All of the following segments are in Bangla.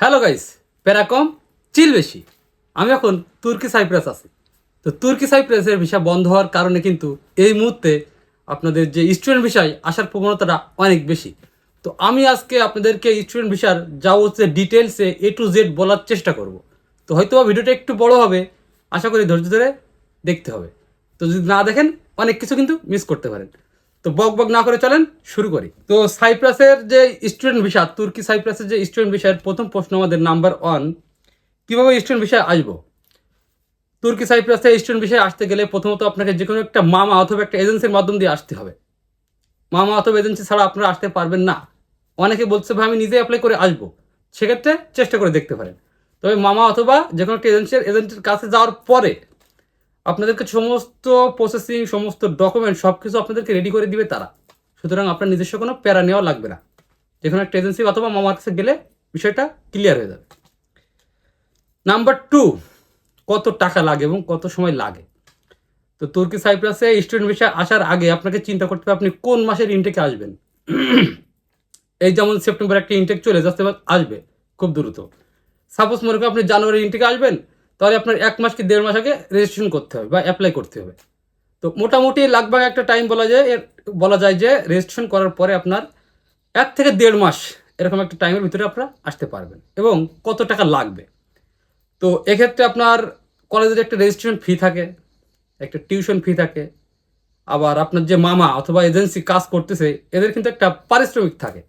হ্যালো গাইস প্যারা কম চিল বেশি। আমি এখন তুর্কি সাইপ্রাস আছি। তো তুর্কি সাইপ্রাসের ভিসা বন্ধ হওয়ার কারণে কিন্তু এই মুহূর্তে আপনাদের যে স্টুডেন্ট ভিসায় আসার প্রবণতাটা অনেক বেশি। তো আমি আজকে আপনাদেরকে স্টুডেন্ট ভিসার যা হচ্ছে ডিটেলসে এ টু জেড বলার চেষ্টা করব। তো হয়তো ভিডিওটা একটু বড় হবে, আশা করি ধৈর্য ধরে দেখতে হবে। তো যদি না দেখেন, অনেক কিছু কিন্তু মিস করতে পারেন। তো বক বক না করে চলেন, শুরু করি। তো সাইপ্রাসের যে স্টুডেন্ট ভিসা তুর্কি সাইপ্রাসের যে স্টুডেন্ট ভিসার প্রথম প্রশ্ন আমাদের নাম্বার ওয়ান কীভাবে স্টুডেন্ট ভিসায় আসব? তুর্কি সাইপ্রাসে স্টুডেন্ট ভিসায় আসতে গেলে প্রথমত আপনাকে যে কোনো একটা মামা অথবা একটা এজেন্সির মাধ্যম দিয়ে আসতে হবে। মামা অথবা এজেন্সি ছাড়া আপনারা আসতে পারবেন না। অনেকে বলছে, ভাই, আমি নিজে অ্যাপ্লাই করে আসব। সেক্ষেত্রে চেষ্টা করে দেখতে পারেন। তবে মামা অথবা যে কোনো একটা এজেন্সির এজেন্টের কাছে যাওয়ার পরে আপনাদেরকে সমস্ত প্রসেসিং সমস্ত ডকুমেন্ট সব কিছু আপনাদেরকে রেডি করে দিবে তারা। সুতরাং আপনার নিজস্ব কোনো প্যারা নেওয়া লাগবে না। যে কোনো একটা এজেন্সি অথবা মামার কাছে গেলে বিষয়টা ক্লিয়ার হয়ে যাবে। নাম্বার টু কত টাকা লাগে এবং কত সময় লাগে? তো তুর্কি সাইপ্রাসে স্টুডেন্ট ভিসা আসার আগে আপনাকে চিন্তা করতে হবে আপনি কোন মাসের ইনটেকে আসবেন। এই যেমন সেপ্টেম্বর একটা ইনটেক চলে যাচ্ছে আসবে খুব দ্রুত। সাপোজ মনে করেন আপনি জানুয়ারি ইনটেকে আসবেন তাহলে আপনার এক মাস কি দেড় মাস আগে রেজিস্ট্রেশন করতে হবে বা অ্যাপ্লাই করতে হবে। তো মোটামুটি লাগভাগ একটা টাইম বলা যায়, এর বলা যায় যে রেজিস্ট্রেশন করার পরে আপনার এক থেকে দেড় মাস এরকম একটা টাইমের ভিতরে আপনারা আসতে পারবেন এবং কত টাকা লাগবে। তো এক্ষেত্রে আপনার কলেজের একটা রেজিস্ট্রেশন ফি থাকে, একটা টিউশন ফি থাকে, আবার আপনার যে মামা অথবা এজেন্সি কাজ করতেছে, এদের কিন্তু একটা পারিশ্রমিক থাকে।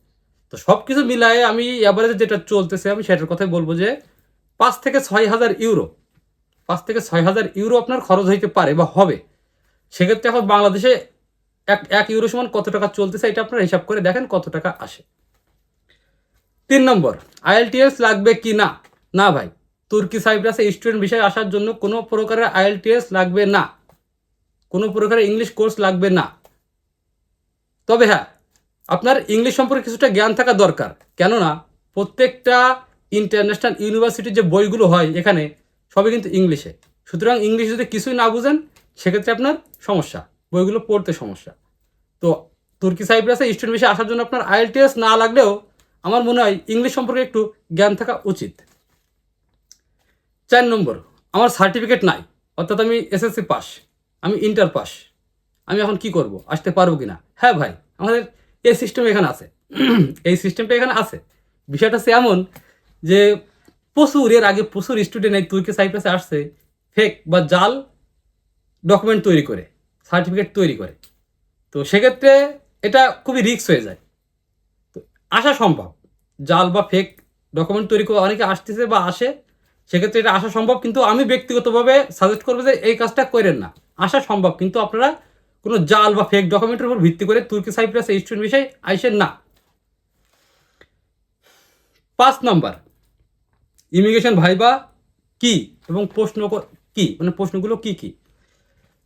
তো সব কিছু মিলায়ে আমি অ্যাভারেজ যেটা চলতেছে, আমি সেটার কথাই বলব যে পাঁচ থেকে ছয় হাজার ইউরো পাঁচ থেকে ছয় হাজার ইউরো আপনার খরচ হইতে পারে বা হবে। সেক্ষেত্রে এখন বাংলাদেশে এক এক ইউরো সমান কত টাকা চলতেছে এটা আপনারা হিসাব করে দেখেন কত টাকা আসে। তিন নম্বর আইএলটিএস লাগবে কি না? না ভাই, তুর্কি সাইপ্রাসে স্টুডেন্ট বিষয়ে আসার জন্য কোনো প্রকারের আইএলটিএস লাগবে না। কোনো প্রকারের ইংলিশ কোর্স লাগবে না। তবে হ্যাঁ আপনার ইংলিশ সম্পর্কে কিছুটা জ্ঞান থাকা দরকার। কেননা প্রত্যেকটা ইন্টারন্যাশনাল ইউনিভার্সিটির যে বইগুলো হয় এখানে সবই কিন্তু ইংলিশে। সুতরাং ইংলিশ যদি কিছুই না বুঝেন, সেক্ষেত্রে আপনার সমস্যা, বইগুলো পড়তে সমস্যা। তো তুর্কি সাইপ্রাসে স্টুডেন্ট বিষয়ে আসার জন্য আপনার আইএলটিএস না লাগলেও আমার মনে হয় ইংলিশ সম্পর্কে একটু জ্ঞান থাকা উচিত। চার নম্বর, আমার সার্টিফিকেট নাই, অর্থাৎ আমি এসএসসি পাস, আমি ইন্টার পাস। আমি এখন কি করব, আসতে পারব কি না হ্যাঁ ভাই, আমাদের এই সিস্টেম এখানে আছে। এই সিস্টেমটা এখানে আছে। বিষয়টা হচ্ছে এমন যে প্রচুর, এর আগে প্রচুর স্টুডেন্ট এই তুর্কি সাইপ্রাসে আসছে? ফেক বা জাল ডকুমেন্ট তৈরি করে সার্টিফিকেট তৈরি করে। তো সেক্ষেত্রে এটা খুবই রিস্ক হয়ে যায়। তো আসা সম্ভব। জাল বা ফেক ডকুমেন্ট তৈরি করে অনেকে আসতেছে বা আসে, সেক্ষেত্রে এটা আসা সম্ভব। কিন্তু আমি ব্যক্তিগতভাবে সাজেস্ট করব যে এই কাজটা করেন না। আসা সম্ভব, কিন্তু আপনারা কোনো জাল বা ফেক ডকুমেন্টের উপর ভিত্তি করে তুর্কি সাইপ্রাস স্টুডেন্ট বিষয়ে আইসেন না। পাঁচ নম্বর ইমিগ্রেশন ভাইবা কি এবং প্রশ্ন ক- মানে প্রশ্নগুলো কি কি?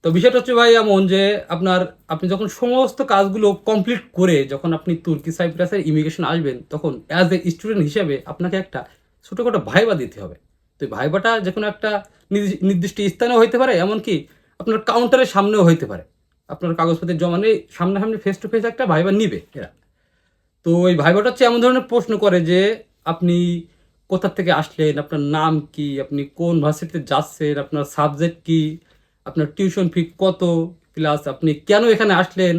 তো বিষয়টা হচ্ছে ভাই এমন যে আপনার, আপনি যখন সমস্ত কাজগুলো কমপ্লিট করে যখন আপনি তুর্কি, সাইপ্রাসের ইমিগ্রেশন আসবেন, তখন অ্যাজ এ স্টুডেন্ট হিসেবে আপনাকে একটা ছোটোখাটো ভাইবা দিতে হবে। তো ভাইবাটা যে কোনো একটা নির্দি- নির্দিষ্ট স্থানেও হইতে পারে, এমনকি আপনার কাউন্টারের সামনেও হইতে পারে। আপনার কাগজপত্রের জমা নেই সামনাসামনি ফেস টু ফেস একটা ভাইবা নিবে এরা। তো ওই ভাইবাটা হচ্ছে এমন ধরনের প্রশ্ন করে যে আপনি কোথা থেকে আসলেন? আপনার নাম কি? আপনি কোন ভার্সিটিতে যাচ্ছেন? আপনার সাবজেক্ট কি? আপনার টিউশন ফি কত? প্লাস আপনি কেন এখানে আসলেন?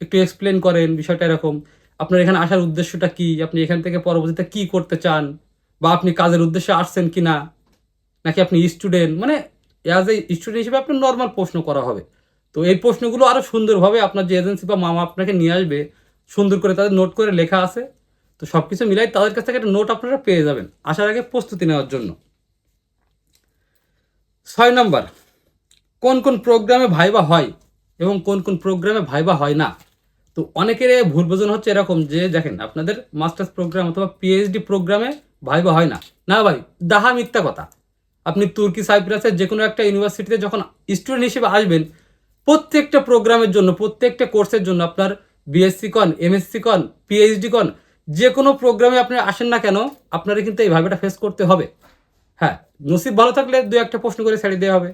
একটু এক্সপ্লেন করেন বিষয়টা এরকম। আপনার এখানে আসার উদ্দেশ্যটা কি? আপনি এখান থেকে পরবর্তীতে কি করতে চান? বা আপনি কাজের উদ্দেশ্যে আসছেন কি না নাকি আপনি স্টুডেন্ট মানে অ্যাজ এ স্টুডেন্ট হিসেবে আপনার নর্মাল প্রশ্ন করা হবে। তো এই প্রশ্নগুলো আরও সুন্দরভাবে আপনার যে এজেন্সি বা মামা আপনাকে নিয়ে আসবে, সুন্দর করে তাদের নোট করে লেখা আছে। তো সব কিছু মিলাই তাদের কাছ থেকে একটা নোট আপনারা পেয়ে যাবেন আসার আগে প্রস্তুতি নেওয়ার জন্য। ছয় নম্বর, কোন কোন প্রোগ্রামে ভাইবা হয় এবং কোন কোন প্রোগ্রামে ভাইবা হয় না? তো অনেকের ভুল বোঝানো হচ্ছে এরকম যে, দেখেন আপনাদের মাস্টার্স প্রোগ্রাম অথবা পিএইচডি প্রোগ্রামে ভাইবা হয় না। না ভাই, দাহা মিথ্যা কথা। আপনি তুর্কি, সাইপ্রাসের যে কোনো একটা ইউনিভার্সিটিতে যখন স্টুডেন্ট হিসেবে আসবেন, প্রত্যেকটা প্রোগ্রামের জন্য, প্রত্যেকটা কোর্সের জন্য আপনার বিএসসি কন এমএসসি কন পিএইচডি কন যে কোনো প্রোগ্রামে আপনি আসেন না কেন আপনারা কিন্তু এই ভাইবাটা ফেস করতে হবে। হ্যাঁ নসিব ভালো থাকলে দু একটা প্রশ্ন করে ছেড়ে দেওয়া হবে।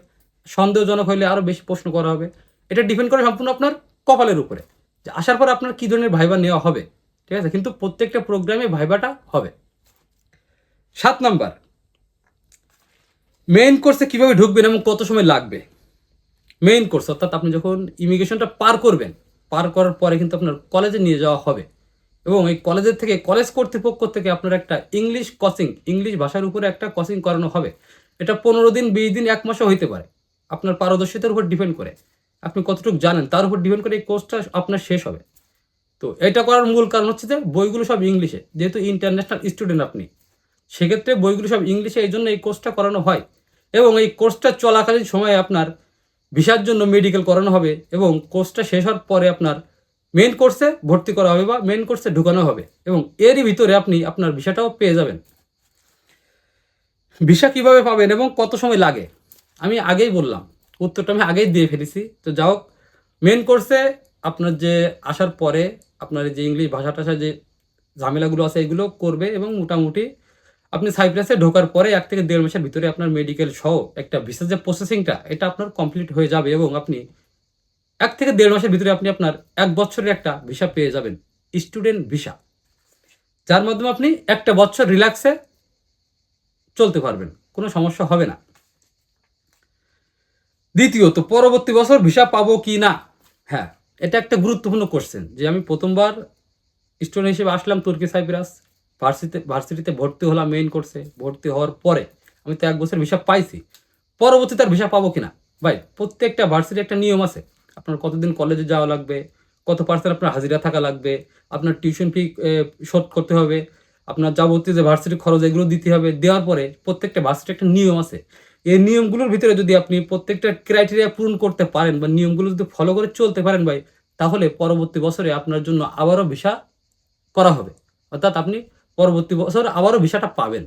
সন্দেহজনক হলে আরও বেশি প্রশ্ন করা হবে। এটা ডিপেন্ড করে সম্পূর্ণ আপনার কপালের উপরে। যে আসার পর আপনার কী ধরনের ভাইবা নেওয়া হবে, ঠিক আছে? কিন্তু প্রত্যেকটা প্রোগ্রামে ভাইবাটা হবে। সাত নাম্বার। মেইন কোর্সে কীভাবে ঢুকবেন এবং কত সময় লাগবে? মেইন কোর্স অর্থাৎ আপনি যখন ইমিগ্রেশনটা পার করবেন, পার করার পরে কিন্তু আপনার কলেজে নিয়ে যাওয়া হবে। এবং এই কলেজের থেকে, কলেজ কর্তৃপক্ষ থেকে আপনার একটা ইংলিশ কোচিং ইংলিশ ভাষার উপরে একটা কোচিং করানো হবে। এটা পনেরো দিন, বিশ দিন, এক মাসও হইতে পারে। আপনার পারদর্শিতার উপর ডিপেন্ড করে। আপনি কতটুকু জানেন, তার উপর ডিপেন্ড করে এই কোর্সটা আপনার শেষ হবে। তো এটা করার মূল কারণ হচ্ছে যে, বইগুলো সব ইংলিশে যেহেতু ইন্টারন্যাশনাল স্টুডেন্ট আপনি, সেক্ষেত্রে বইগুলো সব ইংলিশে এই জন্য এই কোর্সটা করানো হয়। এবং এই কোর্সটা চলাকালীন সময়ে আপনার ভিসার জন্য মেডিকেল করানো হবে এবং কোর্সটা শেষ হওয়ার পরে আপনার মেন কোর্সে ভর্তি করা হবে বা মেন কোর্সে ঢুকানো হবে এবং এরই ভিতরে আপনি আপনার ভিসাটাও পেয়ে যাবেন। ভিসা কীভাবে পাবেন এবং কত সময় লাগে? আমি আগেই বললাম, উত্তরটা আমি আগেই দিয়ে ফেলেছি। তো যাই হোক মেন কোর্সে আপনার যে আসার পরে আপনার যে ইংলিশ ভাষা টাষা যে ঝামেলাগুলো আছে, এগুলো করবে এবং মোটামুটি আপনি সাইপ্রাসে ঢোকার পরে এক থেকে দেড় মাসের ভিতরে আপনার মেডিকেল সহ একটা ভিসা যে প্রসেসিংটা এটা আপনার কমপ্লিট হয়ে যাবে এবং আপনি এক থেকে দেড় মাসের ভিতরে আপনি আপনার এক বছরের একটা ভিসা পেয়ে যাবেন স্টুডেন্ট ভিসা যার মাধ্যমে আপনি একটা বছর রিল্যাক্সে চলতে পারবেন, কোনো সমস্যা হবে না। দ্বিতীয়ত, পরবর্তী বছর ভিসা পাবো কি না? হ্যাঁ এটা একটা গুরুত্বপূর্ণ কোশ্চেন যে আমি প্রথমবার স্টুডেন্ট হিসেবে আসলাম তুর্কি সাইপ্রাস। ভার্সিটিতে ভার্সিটিতে ভর্তি হলাম মেইন কোর্সে ভর্তি হওয়ার পরে আমি তো এক বছর ভিসা পাইছি। পরবর্তী তার ভিসা পাবো কিনা ভাই, প্রত্যেকটা ভার্সিটি একটা নিয়ম আছে। আপনার কতদিন কলেজে যাওয়া লাগবে, কত পার্সেন্ট আপনার হাজিরা থাকা লাগবে, আপনার টিউশন ফি শোধ করতে হবে, আপনার যাবতীয় যে ভার্সিটি খরচ এগুলো দিতে হবে, দেওয়ার পরে প্রত্যেকটা ভার্সিটি একটা নিয়ম আছে। এই নিয়মগুলোর ভিতরে যদি আপনি প্রত্যেকটা ক্রাইটেরিয়া পূরণ করতে পারেন বা নিয়মগুলো যদি ফলো করে চলতে পারেন ভাই, তাহলে পরবর্তী বছরে আপনার জন্য আবারও ভিসা করা হবে। অর্থাৎ আপনি পরবর্তী বছর আবারও ভিসাটা পাবেন।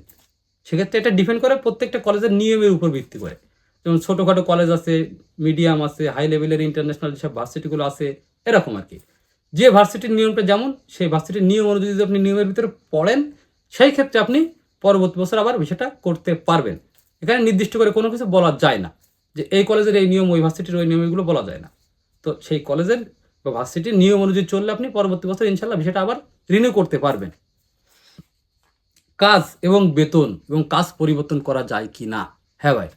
সেক্ষেত্রে এটা ডিপেন্ড করে প্রত্যেকটা কলেজের নিয়মের উপর ভিত্তি করে। যেমন ছোটোখাটো কলেজ আছে মিডিয়াম আছে হাই লেভেলের ইন্টারন্যাশনাল যেসব ভার্সিটিগুলো আছে, এরকম আর কি। যে ভার্সিটির নিয়মটা যেমন, সেই ভার্সিটির নিয়ম অনুযায়ী যদি আপনি নিয়মের ভিতরে পড়েন, সেই ক্ষেত্রে আপনি পরবর্তী বছর আবার বিষয়টা করতে পারবেন। এখানে নির্দিষ্ট করে কোনো কিছু বলা যায় না, যে এই কলেজের এই নিয়ম, ওই ভার্সিটির ওই নিয়ম, এগুলো বলা যায় না। তো সেই কলেজের বা ভার্সিটির নিয়ম অনুযায়ী চললে আপনি পরবর্তী বছর ইনশাল্লাহ বিষয়টা আবার রিনিউ করতে পারবেন। কাজ এবং বেতন এবং কাজ পরিবর্তন করা যায় কি না? হ্যাঁ ভাই।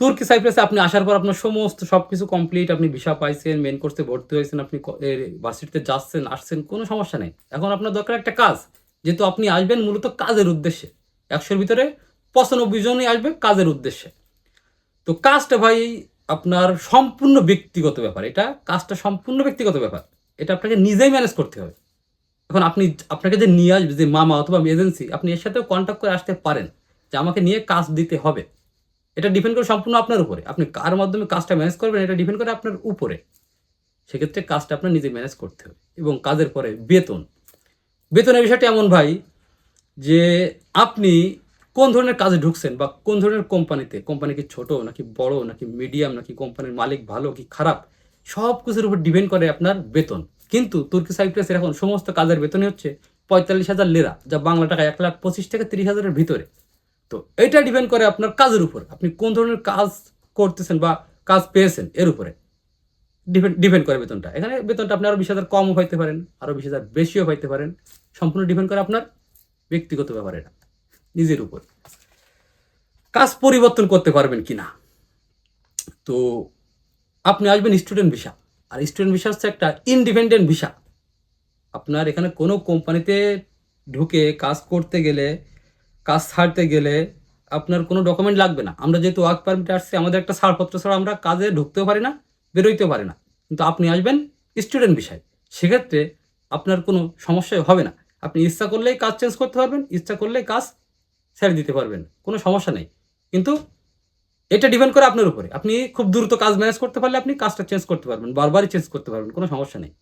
তুর্কি সাইপ্রাসে আপনি আসার পর আপনার সমস্ত সব কিছু কমপ্লিট আপনি ভিসা পাইছেন মেন কোর্সে ভর্তি হয়েছেন, আপনি ভার্সিটিতে যাচ্ছেন, আসছেন, কোনো সমস্যা নেই। এখন আপনার দরকার একটা কাজ, যেহেতু আপনি আসবেন মূলত কাজের উদ্দেশ্যে। একশোর ভিতরে পঁচানব্বই জনই আসবে কাজের উদ্দেশ্যে। তো কাজটা ভাই, আপনার সম্পূর্ণ ব্যক্তিগত ব্যাপার। এটা কাজটা সম্পূর্ণ ব্যক্তিগত ব্যাপার। এটা আপনাকে নিজেই ম্যানেজ করতে হবে। এখন আপনি, আপনাকে যে নিয়ে আসবে, যে মামা অথবা এজেন্সি আপনি এর সাথেও কন্ট্যাক্ট করে আসতে পারেন যে আমাকে নিয়ে কাজ দিতে হবে। এটা ডিপেন্ড করে সম্পূর্ণ আপনার উপরে। আপনি কার মাধ্যমে কাজটা ম্যানেজ করবেন, এটা ডিপেন্ড করে আপনার উপরে। সেক্ষেত্রে কাজটা আপনার নিজে ম্যানেজ করতে হবে। এবং কাজের পরে বেতন। বেতনের বিষয়টা এমন ভাই যে আপনি কোন ধরনের কাজে ঢুকছেন বা কোন ধরনের কোম্পানিতে কোম্পানি কি ছোটো নাকি বড়, নাকি মিডিয়াম নাকি কোম্পানির মালিক ভালো কি খারাপ, সব কিছুর উপর ডিপেন্ড করে আপনার বেতন। কিন্তু তুর্কি সাইপ্রাসের এখন সমস্ত কাজের বেতনই হচ্ছে পঁয়তাল্লিশ হাজার লেরা, যা বাংলা টাকা এক লাখ পঁচিশ থেকে তিরিশ হাজারের ভিতরে। তো এটা ডিপেন্ড করে আপনার কাজের উপর। আপনি কোন ধরনের কাজ করতেছেন বা কাজ পেয়েছেন, এর উপরে। ডিপেন্ড ডিপেন্ড করে বেতনটা। এখানে বেতনটা আপনি আরও বিশ হাজার কমও পাইতে পারেন আরও বিশ হাজার বেশিও পাইতে পারেন। সম্পূর্ণ ডিপেন্ড করে আপনার ব্যক্তিগত ব্যাপার এটা, নিজের উপর। কাজ পরিবর্তন করতে পারবেন কি না তো আপনি আসবেন স্টুডেন্ট ভিসা আর স্টুডেন্ট ভিসা হচ্ছে একটা ইনডিপেন্ডেন্ট ভিসা আপনার এখানে কোনো কোম্পানিতে ঢুকে কাজ করতে গেলে কাজ ছাড়তে গেলে আপনার কোনো ডকুমেন্ট লাগবে না। আমরা যেহেতু ওয়ার্ক পারমিটে আসছি, আমাদের একটা ছাড়পত্র ছাড়া আমরা কাজে ঢুকতেও পারি না, বেরোইতেও পারি না। কিন্তু আপনি আসবেন স্টুডেন্ট বিষয়। সেক্ষেত্রে আপনার কোনো সমস্যাই হবে না। আপনি ইচ্ছা করলেই কাজ চেঞ্জ করতে পারবেন, ইচ্ছা করলেই কাজ ছেড়ে দিতে পারবেন, কোনো সমস্যা নেই। কিন্তু এটা ডিপেন্ড করে আপনার উপরে। আপনি খুব দ্রুত কাজ ম্যানেজ করতে পারলে আপনি কাজটা চেঞ্জ করতে পারবেন, বারবারই চেঞ্জ করতে পারবেন, কোনো সমস্যা নেই।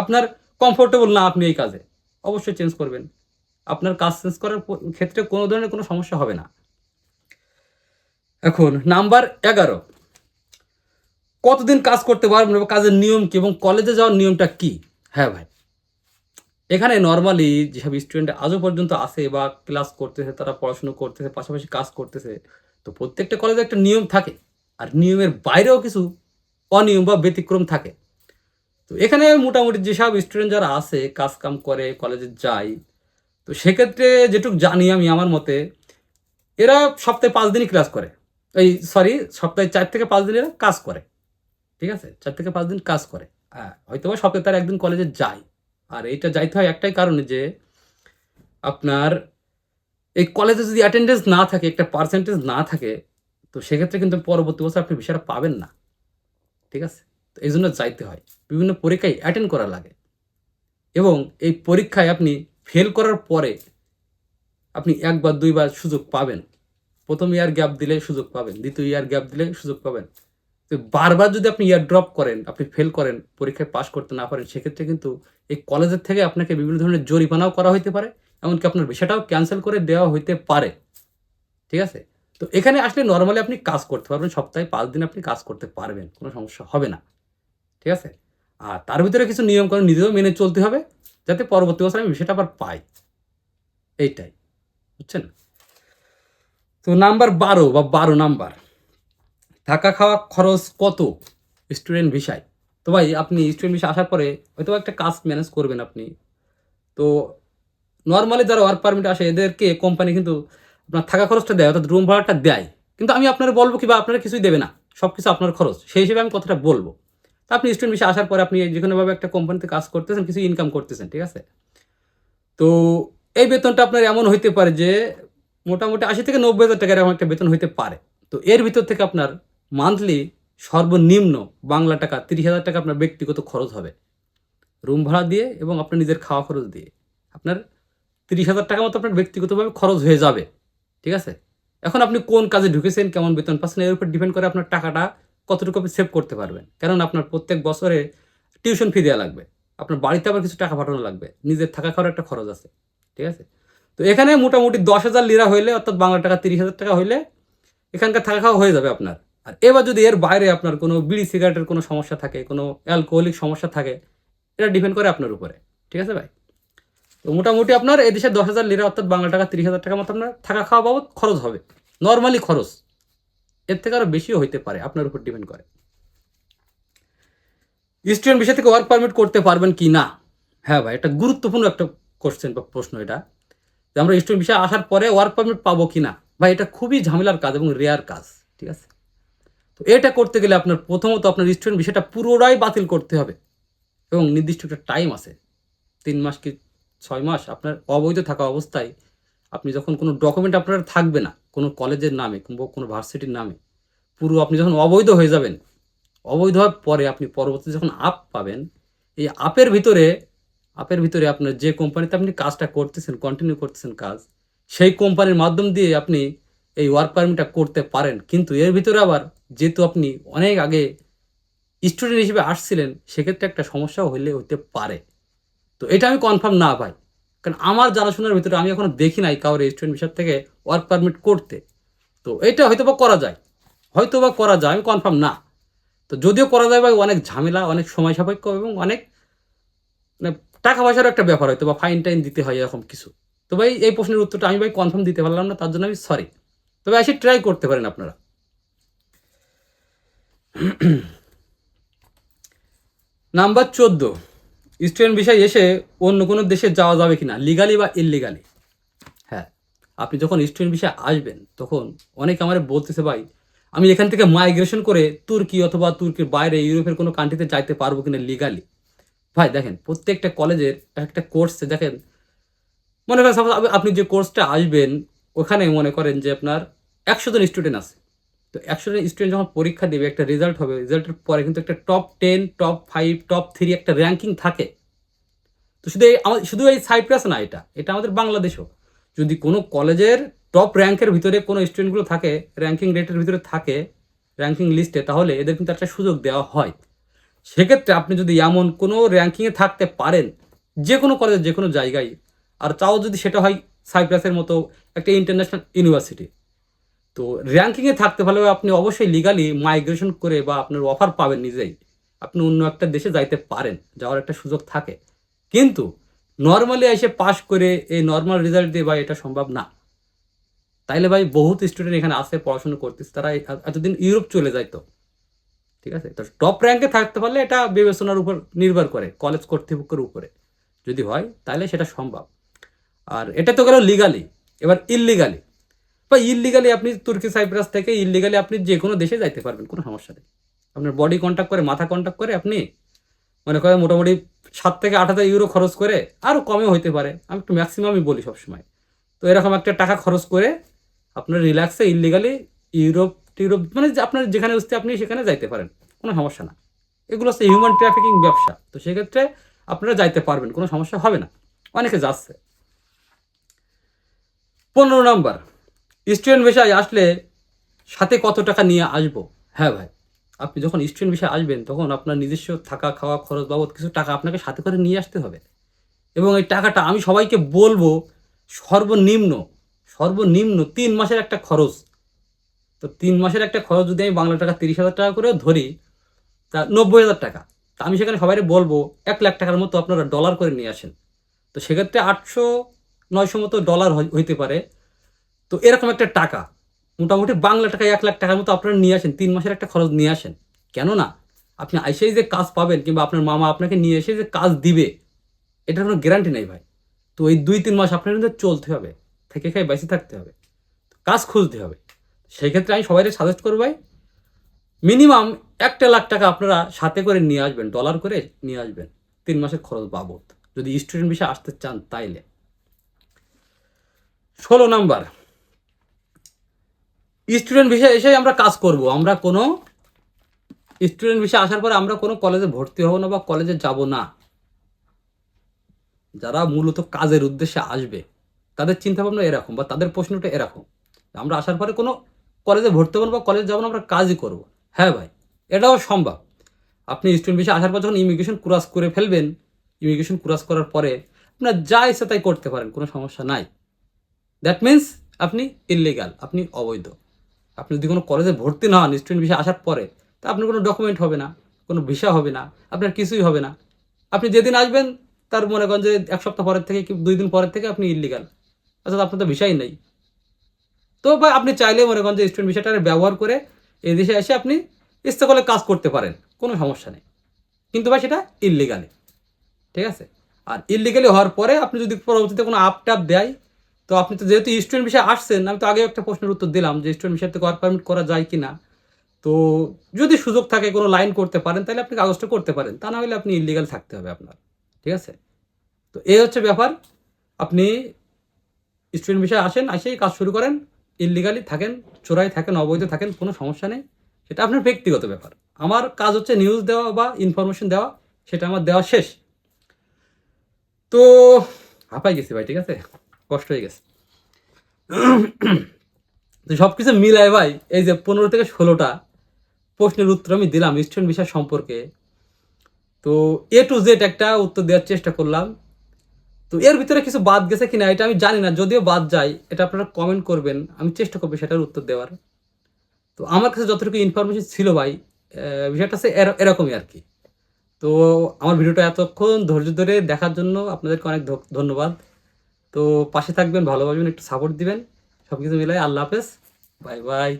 আপনার কমফোর্টেবল না আপনি এই কাজে, অবশ্যই চেঞ্জ করবেন। আপনার কাজ শেষ করার ক্ষেত্রে কোনো ধরনের কোনো সমস্যা হবে না। এখন, নাম্বার এগারো। কতদিন কাজ করতে পারবেন এবং কাজের নিয়ম কি এবং কলেজে যাওয়ার নিয়মটা কি? হ্যাঁ ভাই। এখানে নর্মালি যেসব স্টুডেন্ট আজও পর্যন্ত আসে বা ক্লাস করতেছে, তারা পড়াশুনো করতেছে, পাশাপাশি কাজ করতেছে, তো প্রত্যেকটা কলেজে একটা নিয়ম থাকে। আর নিয়মের বাইরেও কিছু অনিয়ম বা ব্যতিক্রম থাকে। তো এখানে মোটামুটি যেসব স্টুডেন্ট যারা আসে কাজ কাম করে কলেজে যায় তো সেক্ষেত্রে যেটুকু জানি আমি আমার মতে, এরা সপ্তাহে পাঁচ দিনই ক্লাস করে। এই সরি সপ্তাহে চার থেকে পাঁচ দিন এরা কাজ করে। ঠিক আছে? চার থেকে পাঁচ দিন কাজ করে। হ্যাঁ হয়তো বা সপ্তাহে তার একদিন কলেজে যায়। আর এইটা যাইতে হয় একটাই কারণে যে, আপনার এই কলেজে যদি অ্যাটেন্ডেন্স না থাকে, একটা পার্সেন্টেজ না থাকে, তো সেক্ষেত্রে কিন্তু পরবর্তী বছর আপনি বিষয়টা পাবেন না। ঠিক আছে? তো এই জন্য যাইতে হয়। বিভিন্ন পরীক্ষায় অ্যাটেন্ড করা লাগে। এবং এই পরীক্ষায় আপনি ফেল করার পরে আপনি একবার, দুইবার সুযোগ পাবেন। প্রথম ইয়ার গ্যাপ দিলে সুযোগ পাবেন, দ্বিতীয় ইয়ার গ্যাপ দিলে সুযোগ পাবেন। তো বারবার যদি আপনি ইয়ার ড্রপ করেন, আপনি ফেল করেন, পরীক্ষায় পাশ করতে না পারেন, সেক্ষেত্রে কিন্তু এই কলেজের থেকে আপনাকে বিভিন্ন ধরনের জরিমানাও করা হইতে পারে, এমনকি আপনার বিষয়টাও ক্যান্সেল করে দেওয়া হইতে পারে। ঠিক আছে? তো এখানে আসলে নর্মালি আপনি কাজ করতে পারবেন, সপ্তাহে পাঁচ দিন আপনি কাজ করতে পারবেন, কোনো সমস্যা হবে না। ঠিক আছে? আর তার ভিতরে কিছু নিয়ম কানুন নিজেও মেনে চলতে হবে। যাতে পরবর্তী বছর আমি বিষয়টা আবার পাই। এইটাই, বুঝছেন? তো নাম্বার বারো বা বারো নাম্বার, থাকা খাওয়া খরচ কত স্টুডেন্ট ভিসায়? তো ভাই, আপনি স্টুডেন্ট ভিসা আসার পরে হয়তো একটা কাজ ম্যানেজ করবেন আপনি। তো নর্মালি যারা ওয়ার্ক পারমিট আসে, এদেরকে কোম্পানি কিন্তু আপনার থাকা খরচটা দেয়, অর্থাৎ রুম ভাড়াটা দেয়। কিন্তু আমি আপনারা বলব কি, বা আপনারা কিছুই দেবে না সব কিছু আপনার খরচ। সেই হিসেবে আমি কথাটা বলব। আপনি স্টুডেন্ট ভিসা আসার পরে আপনি যে কোনোভাবে একটা কোম্পানিতে কাজ করতেছেন, কিছু ইনকাম করতেছেন, ঠিক আছে? তো এই বেতনটা আপনার এমন হইতে পারে যে মোটামুটি আশি থেকে নব্বই হাজার টাকার এমন একটা বেতন হইতে পারে। তো এর ভিতর থেকে আপনার মান্থলি সর্বনিম্ন বাংলা টাকা তিরিশ হাজার টাকা আপনার ব্যক্তিগত খরচ হবে। রুম ভাড়া দিয়ে এবং আপনার নিজের খাওয়া খরচ দিয়ে। আপনার তিরিশ হাজার টাকা মতো আপনার ব্যক্তিগতভাবে খরচ হয়ে যাবে, ঠিক আছে? এখন আপনি কোন কাজে ঢুকেছেন, কেমন বেতন পাচ্ছেন, এর উপর ডিপেন্ড করে আপনার টাকাটা কতটুকু আপনি সেভ করতে পারবেন? কারণ আপনার প্রত্যেক বছরে টিউশন ফি দেওয়া লাগবে। আপনার বাড়িতে আবার কিছু টাকা পাঠানো লাগবে। নিজের থাকা খাওয়ার একটা খরচ আছে। ঠিক আছে? তো এখানে মোটামুটি দশ হাজার লিরা হইলে, অর্থাৎ বাংলা টাকা তিরিশ হাজার টাকা হইলে, এখানকার থাকা খাওয়া হয়ে যাবে আপনার। আর এবার যদি এর বাইরে আপনার কোনো বিড়ি, সিগারেটের কোনো সমস্যা থাকে, কোনো অ্যালকোহলিক সমস্যা থাকে, এটা ডিপেন্ড করে আপনার উপরে। ঠিক আছে ভাই? তো মোটামুটি আপনার এদেশে দশ হাজার লিরা অর্থাৎ বাংলা টাকা তিরিশ হাজার টাকা মতো আপনার থাকা খাওয়া বাবদ খরচ হবে। নর্মালি খরচ। এর থেকে আরও বেশিও হইতে পারে, আপনার উপর ডিপেন্ড করে। স্টুডেন্ট বিষয় থেকে ওয়ার্ক পারমিট করতে পারবেন কি না? হ্যাঁ ভাই এটা গুরুত্বপূর্ণ একটা কোশ্চেন বা প্রশ্ন এটা। যে আমরা স্টুডেন্ট বিষয়ে আসার পরে ওয়ার্ক পারমিট পাবো কি না? ভাই, এটা খুবই ঝামেলার কাজ এবং রেয়ার কাজ, ঠিক আছে? তো এটা করতে গেলে আপনার প্রথমত আপনার স্টুডেন্ট বিষয়টা পুরোটাই বাতিল করতে হবে এবং নির্দিষ্ট একটা টাইম আছে। তিন মাস কি ছয় মাস আপনার অবৈধ থাকা অবস্থায় আপনি যখন কোনো ডকুমেন্ট আপনার থাকবে না কোনো কলেজের নামে কিংবা কোনো ভার্সিটির নামে, পুরো আপনি যখন অবৈধ হয়ে যাবেন, অবৈধ হওয়ার পরে আপনি পরবর্তীতে যখন আপ পাবেন, এই আপের ভিতরে আপের ভিতরে আপনার যে কোম্পানিতে আপনি কাজটা করতেছেন কন্টিনিউ করতেছেন কাজ, সেই কোম্পানির মাধ্যম দিয়ে আপনি এই ওয়ার্ক পারমিটটা করতে পারেন। কিন্তু এর ভিতরে আবার যেহেতু আপনি অনেক আগে স্টুডেন্ট হিসেবে আসছিলেন, সেক্ষেত্রে একটা সমস্যা হইলে হতে পারে। তো এটা আমি কনফার্ম না পাই কারণ আমার জানাশোনার ভিতরে আমি এখনও দেখি নাই কাউর স্টুডেন্ট বিষয় থেকে ওয়ার্ক পারমিট করতে। তো এটা হয়তো বা করা যায়। হয়তো বা করা যায়, আমি কনফার্ম না। তো যদিও করা যায় ভাই অনেক ঝামেলা, অনেক সময় সাপেক্ষ এবং অনেক মানে টাকা পয়সার একটা ব্যাপার হয়তো বা ফাইন টাইন দিতে হয় এরকম কিছু। তো ভাই, এই প্রশ্নের উত্তরটা আমি ভাই কনফার্ম দিতে পারলাম না, তার জন্য আমি সরি তবে এসে ট্রাই করতে পারেন আপনারা। নাম্বার চোদ্দ। স্টুডেন্ট বিষয় এসে অন্য কোনো দেশে যাওয়া যাবে কিনা? লিগালি বা ইললিগালি আপনি যখন স্টুডেন্ট বিষয়ে আসবেন, তখন অনেকে আমার বলতেছে, ভাই, আমি এখান থেকে মাইগ্রেশন করে তুর্কি অথবা তুর্কির বাইরে ইউরোপের কোনো কান্ট্রিতে যাইতে পারব কিনা লিগালি ভাই, দেখেন, প্রত্যেকটা কলেজের একটা কোর্সে দেখেন, মনে করেন সাপোজ আপনি যে কোর্সটা আসবেন, ওখানে মনে করেন যে আপনার একশো জন স্টুডেন্ট আছে। তো একশো জন স্টুডেন্ট যখন পরীক্ষা দেবে, একটা রেজাল্ট হবে রেজাল্টের পরে কিন্তু একটা top ten top five top three একটা র্যাঙ্কিং থাকে। তো শুধু এই আমাদের শুধু এই সাইপ্রাস না এটা এটা আমাদের বাংলাদেশও যদি কোনো কলেজের টপ র্যাঙ্কের ভিতরে কোনো স্টুডেন্টগুলো থাকে র্যাঙ্কিং রেটের ভিতরে থাকে র্যাঙ্কিং লিস্টে তাহলে এদের কিন্তু একটা সুযোগ দেওয়া হয়। সেক্ষেত্রে আপনি যদি এমন কোনো র্যাঙ্কিংয়ে থাকতে পারেন যে কোনো কলেজের যে কোনো জায়গায়, আর চাও যদি সেটা হয় সাইপ্রাসের মতো একটা ইন্টারন্যাশনাল ইউনিভার্সিটি তো র্যাঙ্কিংয়ে থাকতে পারলে আপনি অবশ্যই লিগালি মাইগ্রেশন করে বা আপনার অফার পাবেন নিজেই। আপনি অন্য একটা দেশে যাইতে পারেন, যাওয়ার একটা সুযোগ থাকে। কিন্তু নর্মালি এসে পাস করে এই নর্মাল রেজাল্ট দিয়ে ভাই এটা সম্ভব না। তাইলে ভাই বহুত স্টুডেন্ট এখানে আসে পড়াশোনা করতেছে, তারা এতদিন ইউরোপ চলে যাইতো ঠিক আছে? তো টপ র্যাঙ্কে থাকতে পারলে এটা বিবেচনার উপর নির্ভর করে কলেজ কর্তৃপক্ষের উপরে। যদি হয় তাহলে সেটা সম্ভব। আর এটা তো গেল লিগালি এবার ইললিগালি বা ইললিগালি আপনি তুর্কি সাইপ্রাস থেকে ইললিগালি আপনি যে কোনো দেশে যাইতে পারবেন, কোনো সমস্যা নেই। আপনার বডি কন্ট্যাক্ট করে, মাথা কন্ট্যাক্ট করে আপনি মনে করেন মোটামুটি সাত থেকে আট হাজার ইউরো খরচ করে আরও কমে হইতে পারে। আমি একটু ম্যাক্সিমামই বলি সবসময়। তো এরকম একটা টাকা খরচ করে আপনার রিল্যাক্সে ইললিগালি ইউরোপ টিউরোপ মানে আপনার যেখানে বুঝতে আপনি সেখানে যাইতে পারেন। কোনো সমস্যা না। এগুলো হচ্ছে হিউম্যান ট্রাফিকিং ব্যবসা। তো সেক্ষেত্রে আপনারা যাইতে পারবেন, কোনো সমস্যা হবে না। অনেকে যাচ্ছে। পনেরো নম্বর স্টুডেন্ট ভিসায় আসলে সাথে কত টাকা নিয়ে আসব? হ্যাঁ ভাই। আপনি যখন স্টুডেন্ট ভিসায় আসবেন, তখন আপনার নিজস্ব থাকা, খাওয়া, খরচ বাবদ কিছু টাকা আপনাকে সাথে করে নিয়ে আসতে হবে। এবং এই টাকাটা আমি সবাইকে বলব, সর্বনিম্ন সর্বনিম্ন তিন মাসের একটা খরচ। তো তিন মাসের একটা খরচ যদি আমি বাংলা টাকা তিরিশ হাজার টাকা করে ধরি, তা নব্বই হাজার টাকা। তা আমি সেখানে সবাই বলব, এক লাখ টাকার মতো আপনারা ডলার করে নিয়ে আসেন। তো সেক্ষেত্রে আটশো নয়শো মতো ডলার হই- হইতে পারে। তো এরকম একটা টাকা মোটামুটি বাংলা টাকায় এক লাখ টাকার মতো আপনারা নিয়ে আসেন, তিন মাসের একটা খরচ নিয়ে আসেন। কেননা, আপনি আইসেই যে কাজ পাবেন কিংবা আপনার মামা আপনাকে নিয়ে এসে যে কাজ দিবে, এটার কোনো গ্যারান্টি নেই ভাই। তো এই দুই, তিন মাস আপনার কিন্তু চলতে হবে, থেকে খেয়ে বেঁচে থাকতে হবে, কাজ খুঁজতে হবে। সেই ক্ষেত্রে আমি সবাই সাজেস্ট করব ভাই মিনিমাম একটা লাখ টাকা আপনারা সাথে করে নিয়ে আসবেন ডলার করে নিয়ে আসবেন, তিন মাসের খরচ বাবদ। যদি স্টুডেন্ট বিষয়ে আসতে চান তাইলে। ষোলো নাম্বার স্টুডেন্ট বিষয়ে এসে আমরা কাজ করব। আমরা কোনো স্টুডেন্ট বিষয়ে আসার পরে আমরা কোনো কলেজে ভর্তি হব না বা কলেজে যাব না। যারা মূলত কাজের উদ্দেশ্যে আসবে, তাদের চিন্তাভাবনা এরকম বা তাদের প্রশ্নটা এরকম। আমরা আসার পরে কোনো কলেজে ভর্তি হব না বা কলেজে যাব না, আমরা কাজই করব। হ্যাঁ ভাই, এটাও সম্ভব। আপনি স্টুডেন্ট বিষয়ে আসার পর যখন ইমিগ্রেশন ক্রাস করে ফেলবেন ইমিগ্রেশন ক্রাস করার পরে আপনার যা ইচ্ছা তাই করতে পারেন, কোনো সমস্যা নাই। দ্যাট মিন্স আপনি ইলিগাল আপনি অবৈধ। আপনি যদি কোনো কলেজে ভর্তি না হন স্টুডেন্ট ভিসা আসার পরে, তা আপনার কোনো ডকুমেন্ট হবে না, কোনো ভিসা হবে না, আপনার কিছুই হবে না। আপনি যেদিন আসবেন, তার মনে করেন যে এক সপ্তাহ পরের থেকে কি দুই দিন পরের থেকে আপনি ইলিগাল অর্থাৎ আপনার তো ভিসাই নেই। তো ভাই, আপনি চাইলে মনে করেন যে স্টুডেন্ট ভিসাটা ব্যবহার করে এই দেশে এসে আপনি ইচ্ছা করলে কাজ করতে পারেন, কোনো সমস্যা নেই। কিন্তু ভাই, সেটা ইলিগালি ঠিক আছে? আর ইলিগালি হওয়ার পরে আপনি যদি পরবর্তীতে কোনো আপ টাপ দেয় তো আপনি তো যেহেতু স্টুডেন্ট বিষয়ে আসছেন, আমি তো আগে একটা প্রশ্নের উত্তর দিলাম যে স্টুডেন্ট বিষয়ে ওয়ার্ক পারমিট করা যায় কি না তো যদি সুযোগ থাকে কোনো লাইন করতে পারেন, তাহলে আপনি কাগজটা করতে পারেন। তা না হলে আপনি ইলিগাল থাকতে হবে আপনার। ঠিক আছে? তো এই হচ্ছে ব্যাপার। আপনি স্টুডেন্ট বিষয়ে আসেন, আসেই কাজ শুরু করেন। ইলিগালি থাকেন, চোরাই থাকেন, অবৈধ থাকেন, কোনো সমস্যা নেই। সেটা আপনার ব্যক্তিগত ব্যাপার। আমার কাজ হচ্ছে নিউজ দেওয়া বা ইনফরমেশন দেওয়া, সেটা আমার দেওয়া শেষ। তো হাঁপাই গেছি ভাই, ঠিক আছে? কষ্ট হয়ে গেছে। তো সব কিছু মিলায় ভাই, এই যে পনেরো থেকে ষোলোটা প্রশ্নের উত্তর আমি দিলাম স্টুডেন্ট বিষয় সম্পর্কে। তো এ টু জেড একটা উত্তর দেওয়ার চেষ্টা করলাম। তো এর ভিতরে কিছু বাদ গেছে কিনা এটা আমি জানি না, যদিও বাদ যায়, এটা আপনারা কমেন্ট করবেন, আমি চেষ্টা করব সেটার উত্তর দেওয়ার। তো আমার কাছে যতটুকু ইনফরমেশন ছিল ভাই বিষয়টা এর- এরকমই আর কি। তো আমার ভিডিওটা এতক্ষণ ধৈর্য ধরে দেখার জন্য আপনাদেরকে অনেক ধন্যবাদ। তো পাশে থাকবেন ভালোবাসবেন একটু সাপোর্ট দিবেন। সব কিছু মিলাই আল্লাহ হাফেজ। Bye bye